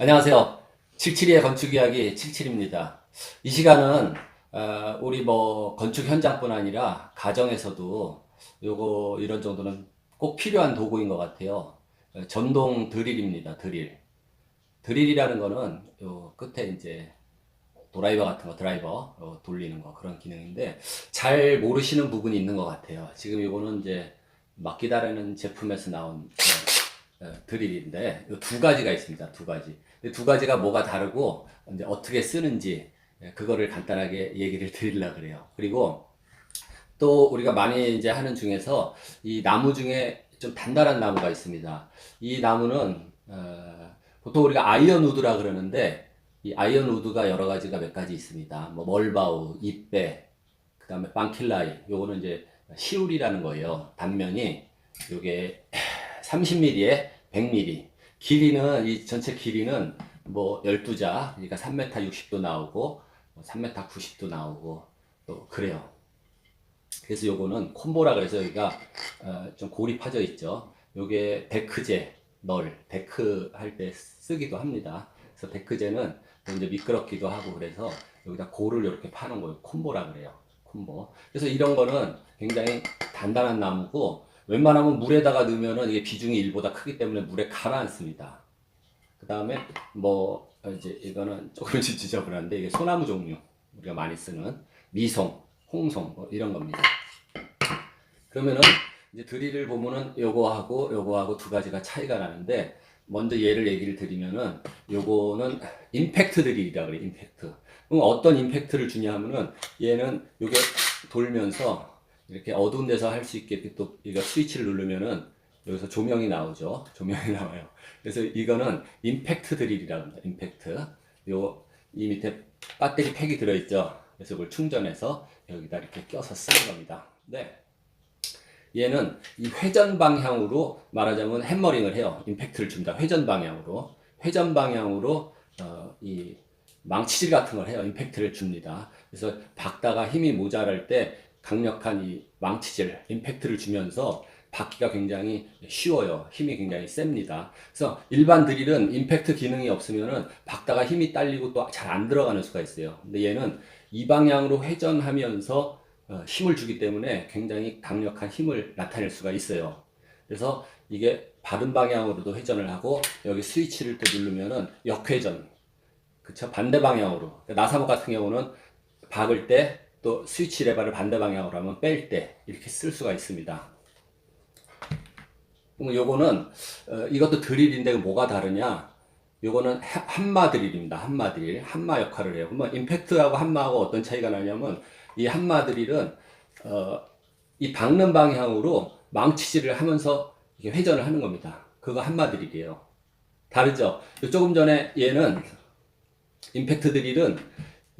안녕하세요. 77의 건축 이야기 77입니다. 이 시간은 어, 우리 뭐 건축 현장뿐 아니라 가정에서도 요거 이런 정도는 꼭 필요한 도구인 것 같아요. 어, 전동 드릴입니다. 드릴. 드릴이라는 거는 요 끝에 이제 드라이버 같은 거 드라이버 어, 돌리는 거 그런 기능인데 잘 모르시는 부분이 있는 것 같아요. 지금 이거는 이제 막기다라는 제품에서 나온 어, 어, 드릴인데 이두 가지가 있습니다. 두 가지. 이두 가지가 뭐가 다르고 이제 어떻게 쓰는지 예, 그거를 간단하게 얘기를 드리려 그래요. 그리고 또 우리가 많이 이제 하는 중에서 이 나무 중에 좀 단단한 나무가 있습니다. 이 나무는 어, 보통 우리가 아이언 우드라 그러는데 이 아이언 우드가 여러 가지가 몇 가지 있습니다. 뭐 멀바우, 입배, 그다음에 빵킬라이. 요거는 이제 시울이라는 거예요. 단면이 요게 30mm에 100mm. 길이는 이 전체 길이는 뭐 12자, 그러니까 3m 60도 나오고 뭐 3m 90도 나오고 또 그래요. 그래서 요거는 콤보라 그래서 여기가 어, 좀 고립화져 있죠. 요게 데크제 널 데크 할 때 쓰기도 합니다. 그래서 데크제는 또 이제 미끄럽기도 하고 그래서 여기다 고를 이렇게 파는 거예요. 콤보라 그래요. 콤보. 그래서 이런 거는 굉장히 단단한 나무고 웬만하면 물에다가 넣으면은 이게 비중이 1보다 크기 때문에 물에 가라앉습니다. 그 다음에 뭐 이제 이거는 조금씩 지저분한데 이게 소나무 종류 우리가 많이 쓰는 미송, 홍송 뭐 이런 겁니다. 그러면은 이제 드릴을 보면은 요거하고 요거하고 두 가지가 차이가 나는데 먼저 얘를 얘기를 드리면은 요거는 임팩트 드릴이라 그래 임팩트. 그럼 어떤 임팩트를 주냐 하면은 얘는 요게 돌면서 이렇게 어두운 데서 할 수 있게 또 이거 스위치를 누르면은 여기서 조명이 나오죠. 조명이 나와요. 그래서 이거는 임팩트 드릴이라고 합니다. 임팩트. 요 이 밑에 배터리 팩이 들어있죠. 그래서 이걸 충전해서 여기다 이렇게 껴서 쓰는 겁니다. 네. 얘는 이 회전 방향으로 말하자면 해머링을 해요. 임팩트를 줍니다. 회전 방향으로. 회전 방향으로 어, 이 망치질 같은 걸 해요. 임팩트를 줍니다. 그래서 박다가 힘이 모자랄 때 강력한 이 망치질, 임팩트를 주면서 받기가 굉장히 쉬워요. 힘이 굉장히 셉니다. 그래서 일반 드릴은 임팩트 기능이 없으면은 박다가 힘이 딸리고 또 잘 안 들어가는 수가 있어요. 근데 얘는 이 방향으로 회전하면서 어, 힘을 주기 때문에 굉장히 강력한 힘을 나타낼 수가 있어요. 그래서 이게 바른 방향으로도 회전을 하고 여기 스위치를 또 누르면은 역회전, 그쵸? 반대 방향으로. 그러니까 나사목 같은 경우는 박을 때 또 스위치 레버를 반대 방향으로 하면 뺄 때 이렇게 쓸 수가 있습니다. 그럼 요거는 어, 이것도 드릴인데 뭐가 다르냐? 요거는 하- 한마 드릴입니다. 한마 드릴. 한마 역할을 해요. 그러면 임팩트하고 한마하고 어떤 차이가 나냐면 이 한마 드릴은 어, 이 박는 방향으로 망치질을 하면서 이게 회전을 하는 겁니다. 그거 한마 드릴이에요. 다르죠? 요 조금 전에 얘는 임팩트 드릴은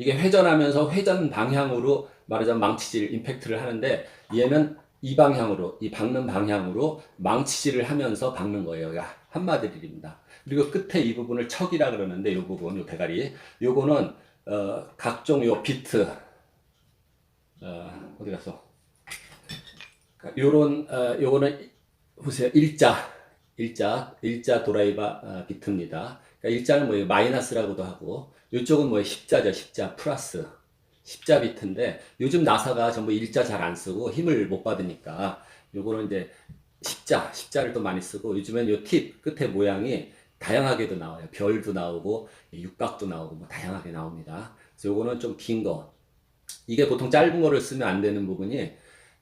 이게 회전하면서 회전 방향으로 말하자면 망치질 임팩트를 하는데 얘는 이 방향으로 이 박는 방향으로 망치질을 하면서 박는 거예요. 가 한마 드릴입니다. 그리고 끝에 이 부분을 척이라 그러는데 이 부분 요 대가리 요거는 어, 각종 요 비트 어, 어디 갔어? 요런 어, 요거는 보세요 일자 일자 일자 도라이바 어, 비트입니다. 그러니까 일자는 뭐예요? 마이너스라고도 하고 이쪽은 뭐예요? 십자죠 십자 플러스 십자 비트인데 요즘 나사가 전부 일자 잘 안 쓰고 힘을 못 받으니까 요거는 이제 십자 십자를 또 많이 쓰고 요즘엔 요 팁 끝에 모양이 다양하게도 나와요. 별도 나오고 육각도 나오고 뭐 다양하게 나옵니다. 그래서 요거는 좀 긴 거. 이게 보통 짧은 거를 쓰면 안 되는 부분이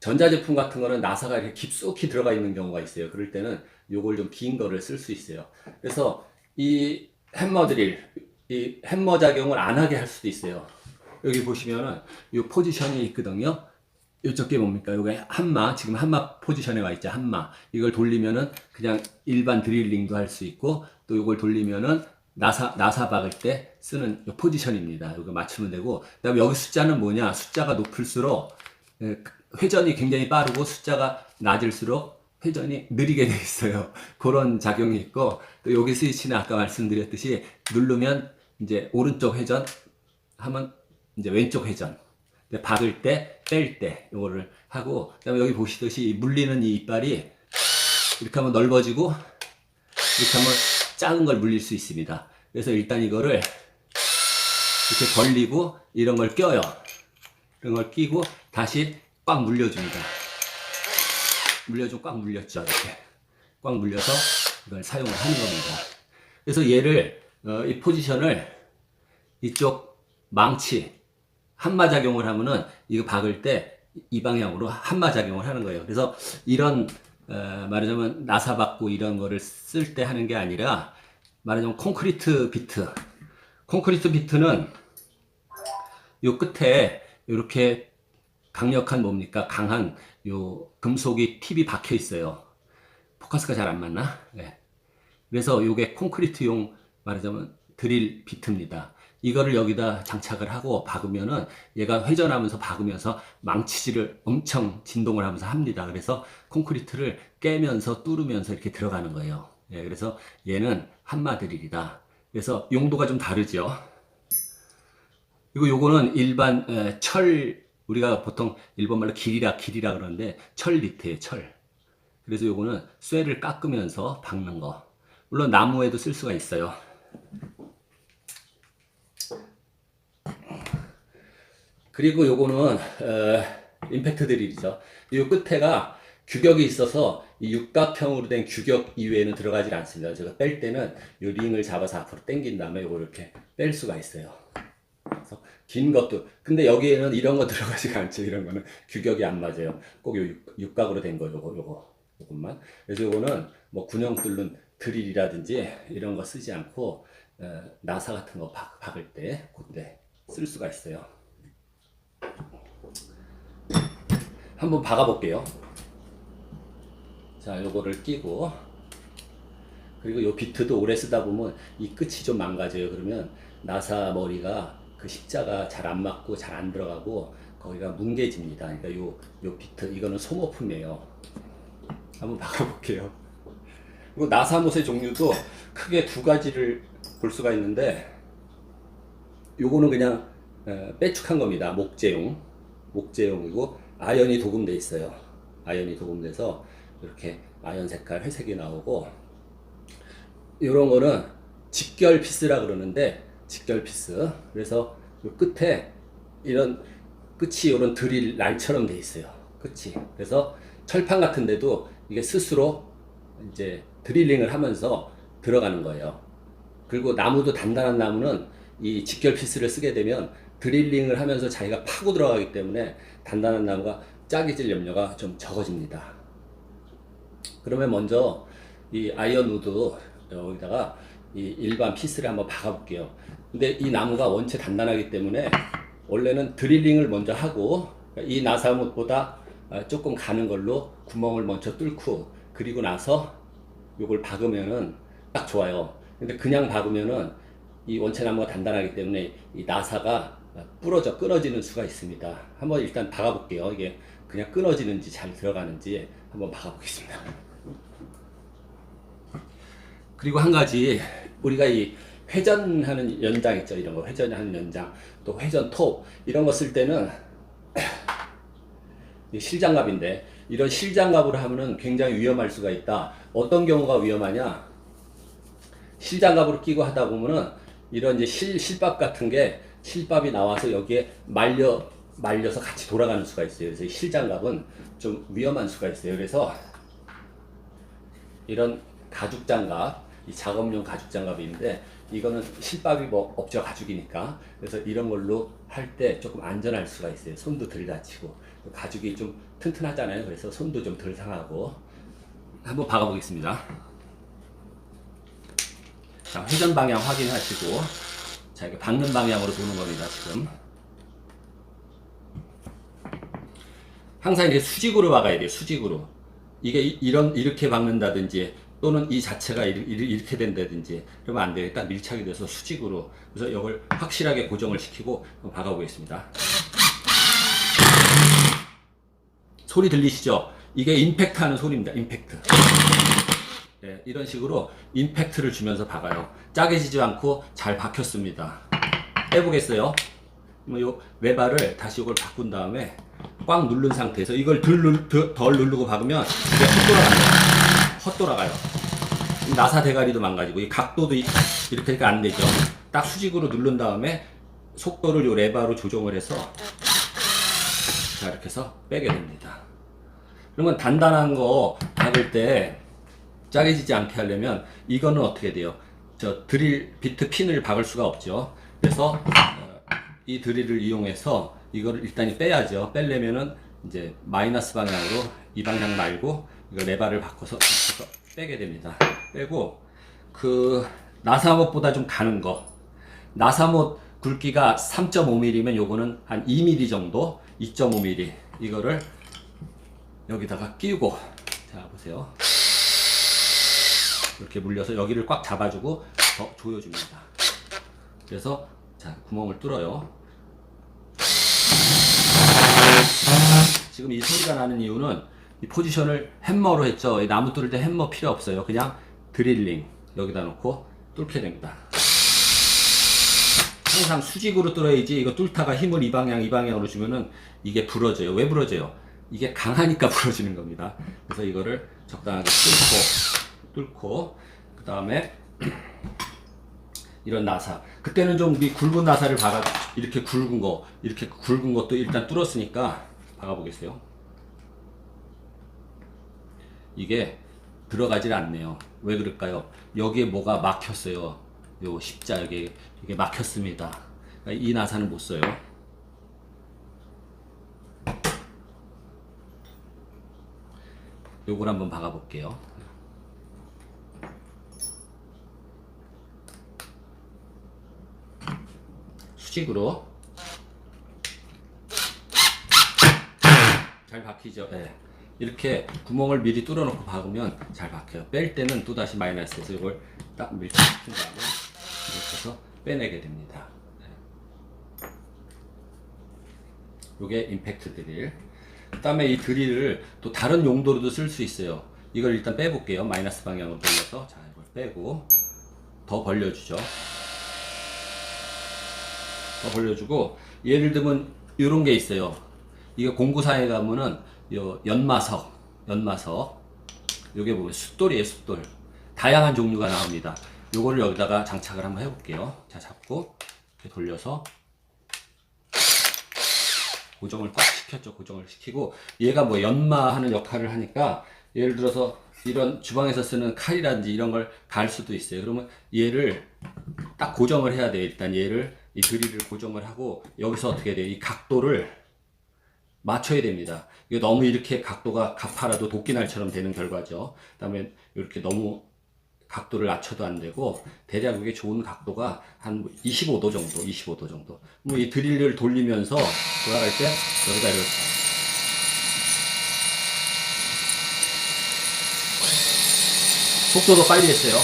전자제품 같은 거는 나사가 이렇게 깊숙이 들어가 있는 경우가 있어요. 그럴 때는 요걸 좀 긴 거를 쓸 수 있어요. 그래서 이 햄머 드릴, 이 햄머 작용을 안 하게 할 수도 있어요. 여기 보시면은 요 포지션이 있거든요. 이쪽 게 뭡니까? 요게 한마, 지금 한마 포지션에 와 있죠. 한마. 이걸 돌리면은 그냥 일반 드릴링도 할 수 있고 또 이걸 돌리면은 나사, 나사 박을 때 쓰는 요 포지션입니다. 이거 맞추면 되고. 그 다음에 여기 숫자는 뭐냐? 숫자가 높을수록 예, 회전이 굉장히 빠르고 숫자가 낮을수록 회전이 느리게 돼 있어요. 그런 작용이 있고 또 여기 스위치는 아까 말씀드렸듯이 누르면 이제 오른쪽 회전 하면 이제 왼쪽 회전. 근데 박을 때, 뺄 때, 요거를 하고, 그 다음에 여기 보시듯이 이 물리는 이 이빨이 이렇게 하면 넓어지고, 이렇게 하면 작은 걸 물릴 수 있습니다. 그래서 일단 이거를 이렇게 벌리고 이런 걸 껴요. 이런 걸 끼고 다시 꽉 물려줍니다. 물려주고 꽉 물렸죠. 이렇게 꽉 물려서 이걸 사용을 하는 겁니다. 그래서 얘를 어, 이 포지션을 이쪽 망치 한마 작용을 하면은 이거 박을 때 이 방향으로 한마 작용을 하는 거예요. 그래서 이런 어, 말하자면 나사 받고 이런 거를 쓸 때 하는 게 아니라 말하자면 콘크리트 비트. 콘크리트 비트는 요 끝에 이렇게 강력한 뭡니까 강한 요 금속이 팁이 박혀 있어요. 포커스가 잘 안 맞나? 네. 그래서 요게 콘크리트용 말하자면 드릴 비트입니다. 이거를 여기다 장착을 하고 박으면은 얘가 회전하면서 박으면서 망치질을 엄청 진동을 하면서 합니다. 그래서 콘크리트를 깨면서 뚫으면서 이렇게 들어가는 거예요. 예, 그래서 얘는 한마 드릴이다. 그래서 용도가 좀 다르죠. 그리고 요거는 일반 에, 철 우리가 보통 일본말로 길이라 길이라 그러는데 철 리트예요, 철. 그래서 요거는 쇠를 깎으면서 박는 거. 물론 나무에도 쓸 수가 있어요. 그리고 요거는 어, 임팩트 드릴이죠. 이 끝에가 규격이 있어서 이 육각형으로 된 규격 이외에는 들어가질 않습니다. 제가 뺄 때는 이 링을 잡아서 앞으로 당긴 다음에 요거 이렇게 뺄 수가 있어요. 긴 것도 근데 여기에는 이런 거 들어가지가 않죠. 이런 거는 규격이 안 맞아요. 꼭 요 육각으로 된 거 요거 요거 요것만. 그래서 요거는 뭐 군용 뚫는 드릴이라든지 이런 거 쓰지 않고 어, 나사 같은 거 박, 박을 때 그때 쓸 수가 있어요. 한번 박아 볼게요. 자, 요거를 끼고 그리고 요 비트도 오래 쓰다 보면 이 끝이 좀 망가져요. 그러면 나사 머리가 그 십자가 잘 안 맞고 잘 안 들어가고 거기가 뭉개집니다. 그러니까 요, 요 비트 이거는 소모품이에요. 한번 박아볼게요. 그리고 나사못의 종류도 크게 두 가지를 볼 수가 있는데 요거는 그냥 어, 빼축한 겁니다. 목재용. 목재용이고 아연이 도금돼 있어요. 아연이 도금돼서 이렇게 아연 색깔 회색이 나오고 이런 거는 직결 피스라 그러는데 직결 피스. 그래서 요 끝에 이런 끝이 이런 드릴 날처럼 돼 있어요. 끝이. 그래서 철판 같은데도 이게 스스로 이제 드릴링을 하면서 들어가는 거예요. 그리고 나무도 단단한 나무는 이 직결 피스를 쓰게 되면 드릴링을 하면서 자기가 파고 들어가기 때문에 단단한 나무가 짜기질 염려가 좀 적어집니다. 그러면 먼저 이 아이언 우드 여기다가 이 일반 피스를 한번 박아 볼게요. 근데 이 나무가 원체 단단하기 때문에 원래는 드릴링을 먼저 하고 이 나사못보다 조금 가는 걸로 구멍을 먼저 뚫고 그리고 나서 요걸 박으면은 딱 좋아요. 근데 그냥 박으면은 이 원체 나무가 단단하기 때문에 이 나사가 부러져 끊어지는 수가 있습니다. 한번 일단 박아볼게요. 이게 그냥 끊어지는지 잘 들어가는지 한번 박아보겠습니다. 그리고 한 가지 우리가 이 회전하는 연장 있죠. 이런 거 회전하는 연장. 또 회전 톱. 이런 거 쓸 때는 이 실장갑인데 이런 실장갑으로 하면은 굉장히 위험할 수가 있다. 어떤 경우가 위험하냐? 실장갑으로 끼고 하다 보면은 이런 이제 실 실밥 같은 게 실밥이 나와서 여기에 말려 말려서 같이 돌아가는 수가 있어요. 그래서 이 실장갑은 좀 위험한 수가 있어요. 그래서 이런 가죽 장갑, 이 작업용 가죽 장갑이 있는데 이거는 실밥이 뭐 없죠 가죽이니까. 그래서 이런 걸로 할 때 조금 안전할 수가 있어요. 손도 덜 다치고. 가죽이 좀 튼튼하잖아요. 그래서 손도 좀 덜 상하고. 한번 박아 보겠습니다. 자 회전 방향 확인하시고. 자 이게 박는 방향으로 도는 겁니다 지금. 항상 이렇게 수직으로 박아야 돼요 수직으로. 이게 이- 이런 이렇게 박는다든지 또는 이 자체가 이렇게 된다든지 그러면 안. 일단 밀착이 돼서 수직으로 그래서 이걸 확실하게 고정을 시키고 박아보겠습니다. 소리 들리시죠? 이게 임팩트 하는 소리입니다. 임팩트. 네, 이런 식으로 임팩트를 주면서 박아요. 짜게지지 않고 잘 박혔습니다. 해보겠어요. 요 외발을 다시 이걸 바꾼 다음에 꽉 누른 상태에서 이걸 덜, 누, 덜, 덜 누르고 박으면 이게 헛돌아가요. 헛돌아가요. 이 나사 대가리도 망가지고 이 각도도 이- 이렇게 안 되죠. 딱 수직으로 누른 다음에 속도를 요 레바로 조정을 해서 자 이렇게 해서 빼게 됩니다. 그러면 단단한 거 박을 때 짜게지지 않게 하려면 이거는 어떻게 돼요? 저 드릴 비트 핀을 박을 수가 없죠. 그래서 어, 이 드릴을 이용해서 이거를 일단 빼야죠. 빼려면은 이제 마이너스 방향으로 이 방향 말고 이거 레바를 바꿔서 빼게 됩니다. 빼고 그 나사못보다 좀 가는 거. 나사못 굵기가 3.5mm면 요거는 한 2mm 정도, 2.5mm 이거를 여기다가 끼우고 자 보세요. 이렇게 물려서 여기를 꽉 잡아주고 더 조여줍니다. 그래서 자 구멍을 뚫어요. 지금 이 소리가 나는 이유는 이 포지션을 햄머로 했죠. 이 나무 뚫을 때 햄머 필요 없어요. 그냥 드릴링 여기다 놓고 뚫게 됩니다. 항상 수직으로 뚫어야지 이거 뚫다가 힘을 이 방향 이 방향으로 주면은 이게 부러져요. 왜 부러져요? 이게 강하니까 부러지는 겁니다. 그래서 이거를 적당하게 뚫고 뚫고 그 다음에 이런 나사. 그때는 좀이 굵은 나사를 박아 이렇게 굵은 거 이렇게 굵은 것도 일단 뚫었으니까 박아 보겠어요. 이게 들어가질 않네요. 왜 그럴까요? 여기에 뭐가 막혔어요. 요 십자 여기 이게 막혔습니다. 그러니까 이 나사는 못 써요. 요걸 한번 박아 볼게요. 수직으로 잘 박히죠. 예. 이렇게 구멍을 미리 뚫어놓고 박으면 잘 박혀요. 뺄 때는 또 다시 마이너스해서 이걸 딱 밀착시킨 다음에 이렇게 해서 빼내게 됩니다. 예. 요게 임팩트 드릴. 그 다음에 이 드릴을 또 다른 용도로도 쓸 수 있어요. 이걸 일단 빼볼게요. 마이너스 방향으로 돌려서 자 이걸 빼고 더 벌려주죠. 더 벌려주고 예를 들면 이런 게 있어요. 이거 공구사에 가면은 요 연마석, 연마석 요게 보면 숫돌이에요, 숫돌. 다양한 종류가 나옵니다. 요거를 여기다가 장착을 한번 해볼게요. 자 잡고 이렇게 돌려서 고정을 꽉 시켰죠. 고정을 시키고 얘가 뭐 연마하는 역할을 하니까 예를 들어서 이런 주방에서 쓰는 칼이라든지 이런 걸 갈 수도 있어요. 그러면 얘를 딱 고정을 해야 돼요. 일단 얘를 이 드릴을 고정을 하고 여기서 어떻게 돼요? 이 각도를 맞춰야 됩니다. 이게 너무 이렇게 각도가 가파라도 도끼날처럼 되는 결과죠. 그 다음에 이렇게 너무 각도를 낮춰도 안 되고 대략 이게 좋은 각도가 한 25도 정도, 25도 정도. 뭐 이 드릴을 돌리면서 돌아갈 때 여기다 이렇게 속도도 빨리 했어요.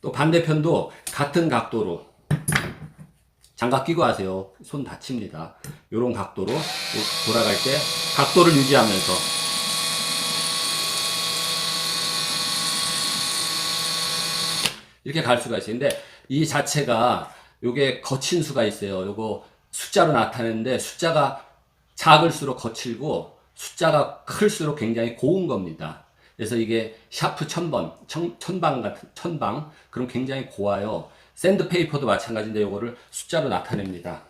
또 반대편도 같은 각도로 장갑 끼고 하세요. 손 다칩니다. 요런 각도로 돌아갈 때 각도를 유지하면서 이렇게 갈 수가 있어요. 근데 이 자체가 요게 거친 수가 있어요. 요거 숫자로 나타내는데 숫자가 작을수록 거칠고 숫자가 클수록 굉장히 고운 겁니다. 그래서 이게 샤프 천번, 천, 천방 같은, 천방. 그럼 굉장히 고와요. 샌드페이퍼도 마찬가지인데 요거를 숫자로 나타냅니다.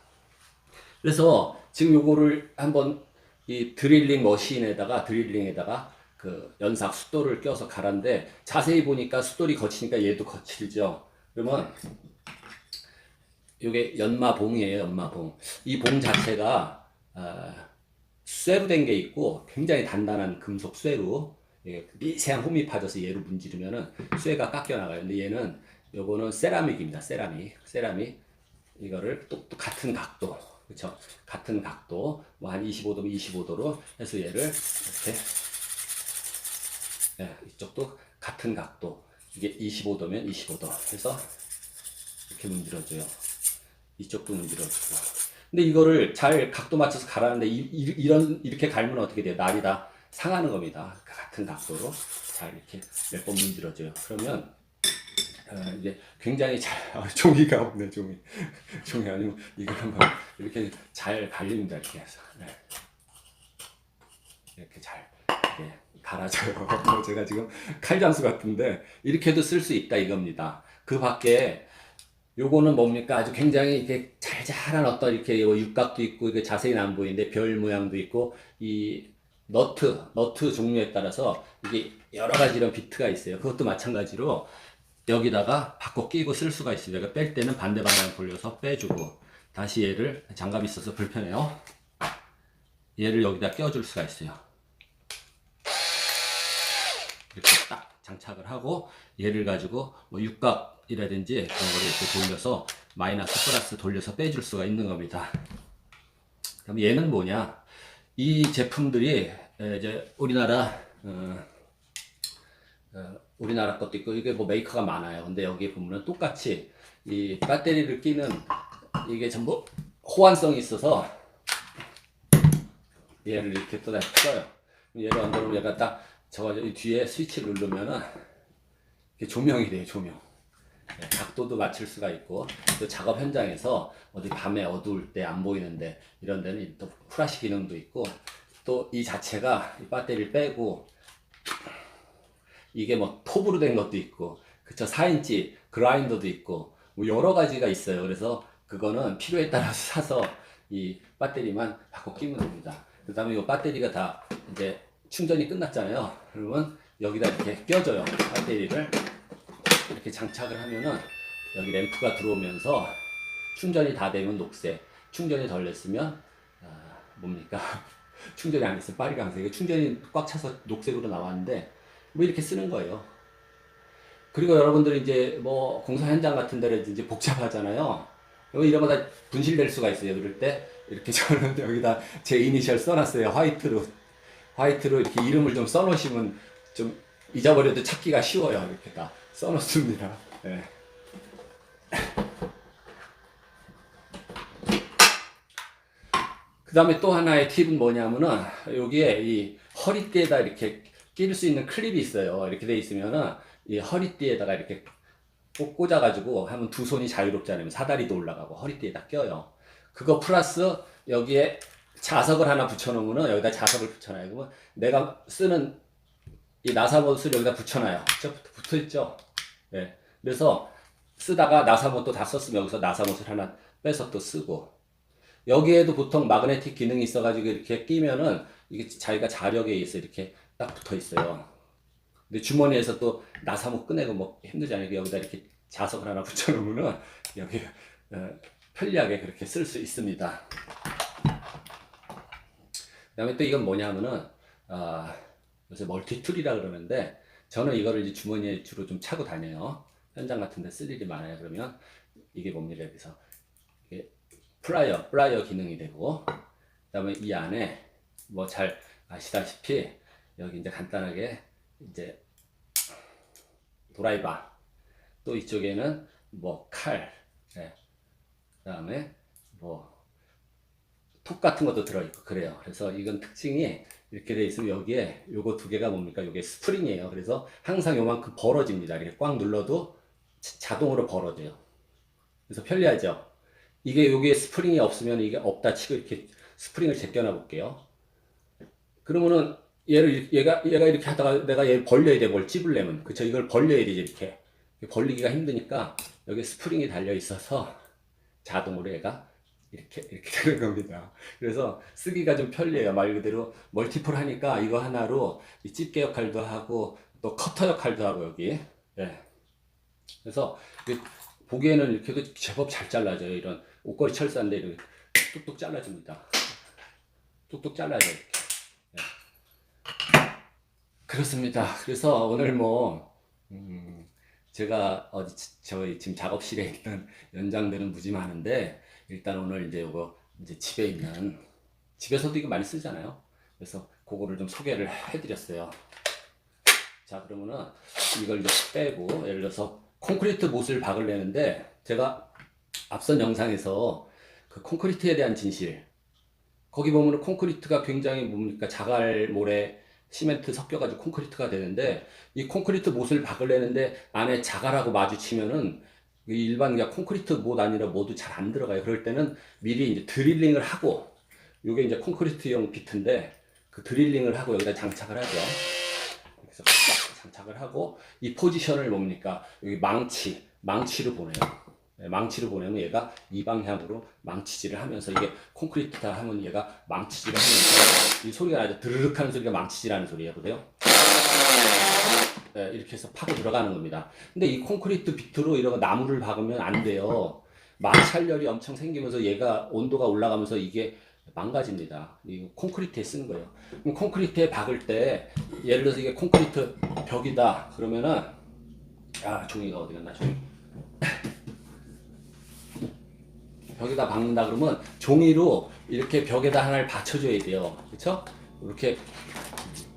그래서 지금 요거를 한번 이 드릴링 머신에다가 드릴링에다가 그 연삭 숫돌을 껴서 갈았는데 자세히 보니까 숫돌이 거치니까 얘도 거칠죠. 그러면 요게 연마봉이에요, 연마봉. 이 봉 자체가 아, 쇠로 된 게 있고 굉장히 단단한 금속 쇠로 예, 미세한 홈이 파져서 얘로 문지르면은 쇠가 깎여 나가요. 근데 얘는 요거는 세라믹입니다. 세라믹. 세라믹. 이거를 또, 또 같은 각도. 그쵸? 같은 각도. 뭐 한 25도면 25도로 해서 얘를 이렇게. 예, 이쪽도 같은 각도. 이게 25도면 25도. 해서 이렇게 문질러줘요. 이쪽도 문질러주고. 근데 이거를 잘 각도 맞춰서 갈았는데 이, 이, 런 이렇게 갈면 어떻게 돼요? 날이 다 상하는 겁니다. 그 같은 각도로 잘 이렇게 몇 번 문질러줘요. 그러면 어, 이제 굉장히 잘 아, 종이가 없네 종이 종이 아니고 이거 한번 이렇게 잘 갈립니다 이렇게 해서 네. 이렇게 잘 이렇게 갈아져요. 제가 지금 칼장수 같은데 이렇게도 쓸 수 있다 이겁니다. 그 밖에 요거는 뭡니까? 아주 굉장히 이렇게 잘잘한 어떤 이렇게 요 육각도 있고 이게 자세히는 안 보이는데 별 모양도 있고 이 너트 너트 종류에 따라서 이게 여러 가지 이런 비트가 있어요. 그것도 마찬가지로 여기다가 바꿔 끼고 쓸 수가 있어요. 그러니까 뺄 때는 반대 방향 돌려서 빼주고 다시 얘를 장갑이 있어서 불편해요. 얘를 여기다 껴줄 수가 있어요. 이렇게 딱 장착을 하고 얘를 가지고 뭐 육각이라든지 그런 거를 이렇게 돌려서 마이너스 플러스 돌려서 빼줄 수가 있는 겁니다. 그럼 얘는 뭐냐? 이 제품들이 에, 이제 우리나라 어, 어, 우리나라 것도 있고 이게 뭐 메이커가 많아요. 근데 여기 보면은 똑같이 이 배터리를 끼는 이게 전부 호환성이 있어서 얘를 이렇게 또 써요. 얘를 얹어놓으면 얘가 딱 저거 이 뒤에 스위치를 누르면은 이게 조명이 돼요, 조명. 네, 각도도 맞출 수가 있고 또 작업 현장에서 어디 밤에 어두울 때 안 보이는데 이런 데는 또 플라시 기능도 있고 또 이 자체가 이 배터리를 빼고 이게 뭐 톱으로 된 것도 있고 그쵸 4인치 그라인더도 있고 뭐 여러 가지가 있어요. 그래서 그거는 필요에 따라서 사서 이 배터리만 바꿔 끼면 됩니다. 그 다음에 이 배터리가 다 이제 충전이 끝났잖아요. 그러면 여기다 이렇게 껴줘요. 배터리를. 이렇게 장착을 하면은 여기 램프가 들어오면서 충전이 다 되면 녹색. 충전이 덜 됐으면 아, 뭡니까? 충전이 안 됐으면 빨간색 충전이 꽉 차서 녹색으로 나왔는데 뭐 이렇게 쓰는 거예요. 그리고 여러분들이 이제 뭐 공사 현장 같은 데를 이제 복잡하잖아요. 뭐 이런 거 다 분실될 수가 있어요. 그럴 때 이렇게 저는 여기다 제 이니셜 써놨어요. 화이트로 화이트로 이렇게 이름을 좀 써놓으시면 좀 잊어버려도 찾기가 쉬워요. 이렇게 다 써놓습니다. 예. 그 다음에 또 하나의 팁은 뭐냐면은 여기에 이 허리띠에다 이렇게 끼를 수 있는 클립이 있어요. 이렇게 돼 있으면은 이 허리띠에다가 이렇게 꼭 꽂아가지고 하면 두 손이 자유롭잖아요. 사다리도 올라가고 허리띠에다 껴요. 그거 플러스 여기에 자석을 하나 붙여놓으면은 여기다 자석을 붙여놔요. 그러면 내가 쓰는 이 나사못을 여기다 붙여놔요. 저 붙어 있죠. 네. 그래서 쓰다가 나사못도 다 썼으면 여기서 나사못을 하나 빼서 또 쓰고 여기에도 보통 마그네틱 기능이 있어가지고 이렇게 끼면은 이게 자기가 자력에 의해서 이렇게 딱 붙어 있어요. 근데 주머니에서 또 나사목 꺼내고 뭐 힘들잖아요. 여기다 이렇게 자석을 하나 붙여놓으면은 여기 어, 편리하게 그렇게 쓸 수 있습니다. 그 다음에 또 이건 뭐냐면은 아, 요새 멀티툴이라 그러는데 저는 이거를 이제 주머니에 주로 좀 차고 다녀요. 현장 같은 데 쓸 일이 많아요. 그러면 이게 뭡니까 여기서 이게 플라이어, 플라이어 기능이 되고 그 다음에 이 안에 뭐 잘 아시다시피 여기 이제 간단하게 이제 도라이바 또 이쪽에는 뭐 칼, 네. 그 다음에 뭐 톱 같은 것도 들어있고 그래요. 그래서 이건 특징이 이렇게 돼 있으면 여기에 요거 두 개가 뭡니까? 요게 스프링이에요. 그래서 항상 요만큼 벌어집니다. 이렇게 꽉 눌러도 자- 자동으로 벌어져요. 그래서 편리하죠. 이게 여기에 스프링이 없으면 이게 없다 치고 이렇게 스프링을 제껴놔 볼게요. 그러면은 얘를 얘가 얘가 이렇게 하다가 내가 얘를 벌려야 돼 뭘 찝으려면 그쵸 이걸 벌려야 되지 이렇게 벌리기가 힘드니까 여기 스프링이 달려 있어서 자동으로 얘가 이렇게 이렇게 되는 겁니다. 그래서 쓰기가 좀 편리해요. 말 그대로 멀티플 하니까 이거 하나로 이 집게 역할도 하고 또 커터 역할도 하고 여기 예. 그래서 보기에는 이렇게도 제법 잘 잘라져요. 이런 옷걸이 철사인데 이렇게 뚝뚝 잘라집니다. 뚝뚝 잘라져 이렇게. 그렇습니다. 그래서 오늘 뭐, 음, 제가 어디, 지- 저희 지금 작업실에 있는 연장들은 무지 많은데, 일단 오늘 이제 요거, 이제 집에 있는, 집에서도 이거 많이 쓰잖아요. 그래서 그거를 좀 소개를 해드렸어요. 자, 그러면은 이걸 이제 빼고, 예를 들어서 콘크리트 못을 박으려는데, 제가 앞선 영상에서 그 콘크리트에 대한 진실, 거기 보면 콘크리트가 굉장히 뭡니까, 자갈, 모래, 시멘트 섞여가지고 콘크리트가 되는데 이 콘크리트 못을 박으려는데 안에 자갈하고 마주치면은 이 일반 그냥 콘크리트 못 아니라 모두 잘 안 들어가요. 그럴 때는 미리 이제 드릴링을 하고 요게 이제 콘크리트용 비트인데 그 드릴링을 하고 여기다 장착을 하죠. 그래서 딱 장착을 하고 이 포지션을 뭡니까? 여기 망치, 망치를 보내요. 네, 망치를 보내면 얘가 이 방향으로 망치질을 하면서 이게 콘크리트다 하면 얘가 망치질을 하면서 이 소리가 나죠. 드르륵 하는 소리가 망치질하는 소리예요. 보세요. 네, 이렇게 해서 파고 들어가는 겁니다. 근데 이 콘크리트 비트로 이런 거 나무를 박으면 안 돼요. 마찰열이 엄청 생기면서 얘가 온도가 올라가면서 이게 망가집니다. 이 콘크리트에 쓰는 거예요. 그럼 콘크리트에 박을 때 예를 들어서 이게 콘크리트 벽이다 그러면은 아 종이가 어디 갔나 종이 벽에다 박는다 그러면 종이로 이렇게 벽에다 하나를 받쳐줘야 돼요. 그렇죠? 이렇게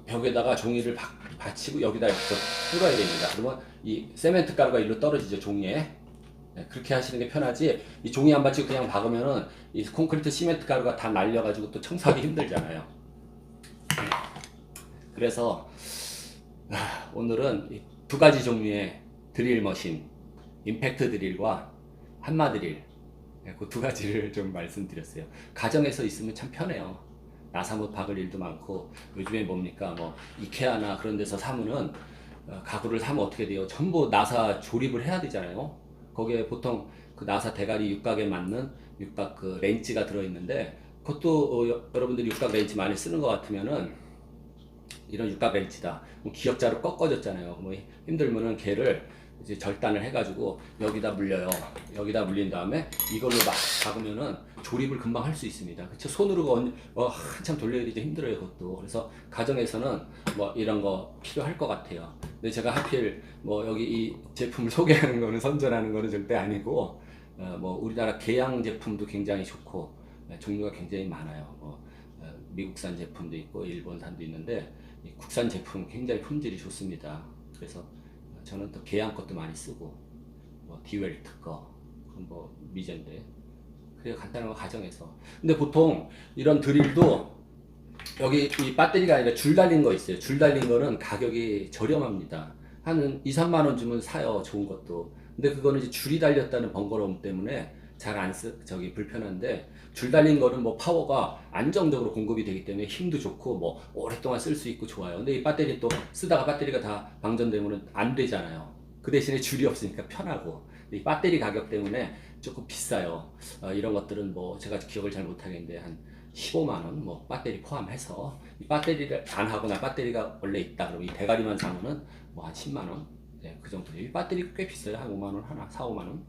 벽에다가 종이를 박, 받치고 여기다 이렇게 뚫어야 됩니다. 그러면 이 세멘트 가루가 일로 떨어지죠 종이에. 네, 그렇게 하시는 게 편하지. 이 종이 안 받치고 그냥 박으면은 이 콘크리트 시멘트 가루가 다 날려가지고 또 청소하기 힘들잖아요. 그래서 아, 오늘은 이두 가지 종류의 드릴 머신, 임팩트 드릴과 한마 드릴 그 두 가지를 좀 말씀드렸어요. 가정에서 있으면 참 편해요. 나사못 박을 일도 많고 요즘에 뭡니까 뭐 이케아나 그런 데서 사면은 어, 가구를 사면 어떻게 돼요? 전부 나사 조립을 해야 되잖아요. 거기에 보통 그 나사 대가리 육각에 맞는 육각 그 렌치가 들어있는데 그것도 어, 여- 여러분들이 육각 렌치 많이 쓰는 것 같으면은 이런 육각 렌치다. 그럼 기역자로 꺾어졌잖아요. 뭐 힘들면은 걔를 이제 절단을 해가지고 여기다 물려요. 여기다 물린 다음에 이걸로 막 박으면은 조립을 금방 할 수 있습니다. 그쵸? 손으로 언- 어, 한참 돌려야 되지 힘들어요, 그것도. 그래서 가정에서는 뭐 이런 거 필요할 것 같아요. 근데 제가 하필 뭐 여기 이 제품을 소개하는 거는 선전하는 거는 절대 아니고 어, 뭐 우리나라 개양 제품도 굉장히 좋고 네, 종류가 굉장히 많아요. 뭐 어, 미국산 제품도 있고 일본산도 있는데 이 국산 제품 굉장히 품질이 좋습니다. 그래서 저는 또 개양 것도 많이 쓰고 뭐 디웰트 거, 그건 뭐 미젠데 그래 간단한 거 가정에서. 근데 보통 이런 드릴도 여기 이 배터리가 아니라 줄 달린 거 있어요. 줄 달린 거는 가격이 저렴합니다. 한 2, 3만 원 주면 사요. 좋은 것도. 근데 그거는 이제 줄이 달렸다는 번거로움 때문에 잘 안 쓰, 저기 불편한데 줄 달린 거는 뭐 파워가 안정적으로 공급이 되기 때문에 힘도 좋고 뭐 오랫동안 쓸 수 있고 좋아요. 근데 이 배터리 또 쓰다가 배터리가 다 방전되면 안 되잖아요. 그 대신에 줄이 없으니까 편하고 이 배터리 가격 때문에 조금 비싸요. 어, 이런 것들은 뭐 제가 기억을 잘 못하겠는데 한 15만 원, 뭐 배터리 포함해서 이 배터리를 안 하거나 배터리가 원래 있다 그러면 이 대가리만 사면은 뭐 한 10만 원, 네, 그 정도. 이 배터리 꽤 비싸요. 한 5만 원 하나, 4, 5만 원.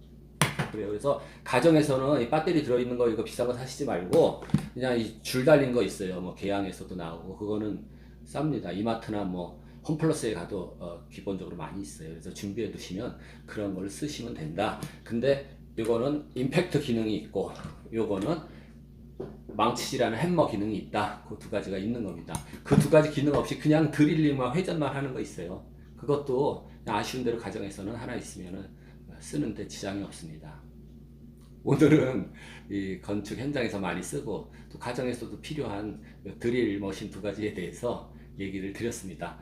그래요. 그래서 가정에서는 이 배터리 들어있는 거 이거 비싼 거 사시지 말고 그냥 이 줄 달린 거 있어요. 뭐 개양에서도 나오고 그거는 쌉니다. 이마트나 뭐 홈플러스에 가도 어, 기본적으로 많이 있어요. 그래서 준비해 두시면 그런 걸 쓰시면 된다. 근데 이거는 임팩트 기능이 있고 요거는 망치질하는 햄머 기능이 있다. 그 두 가지가 있는 겁니다. 그 두 가지 기능 없이 그냥 드릴링만 회전만 하는 거 있어요. 그것도 아쉬운 대로 가정에서는 하나 있으면은 쓰는데 지장이 없습니다. 오늘은 이 건축 현장에서 많이 쓰고 또 가정에서도 필요한 드릴 머신 두 가지에 대해서 얘기를 드렸습니다.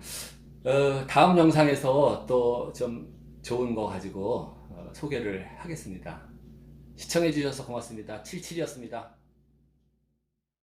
어, 다음 영상에서 또 좀 좋은 거 가지고 어, 소개를 하겠습니다. 시청해 주셔서 고맙습니다. 77이었습니다.